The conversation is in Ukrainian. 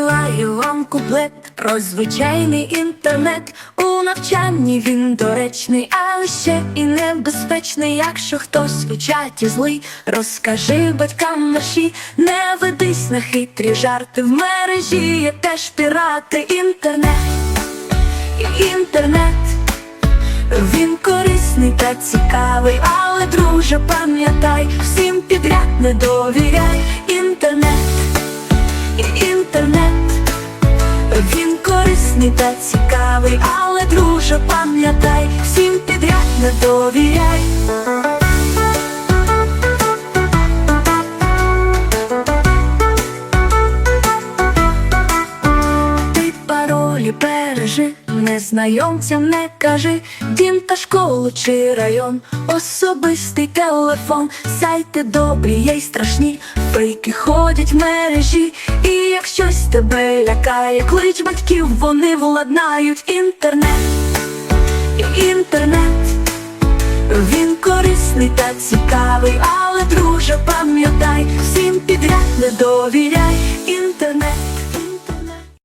заспіваю вам куплет про звичайний інтернет. У навчанні він доречний, але ще і небезпечний. Якщо хтось у чаті злий, розкажи батькам наші, не ведись на хитрі жарти в мережі, є теж пірати інтернет, інтернет. Він корисний та цікавий, але друже, пам'ятай, всім підряд не довіряй корисний та цікавий, але друже, пам'ятай, всім підряд не довіряй. Ти паролі бережи, незнайомцям не кажи, дім та школу чи район, особистий телефон, сайти добрі, є й страшні, фейки ходять в мережі, і як щось тебе лякає, клич батьків, вони владнають інтернет, інтернет, він корисний та цікавий, але друже, пам'ятай, всім підряд не довіряй. Інтернет.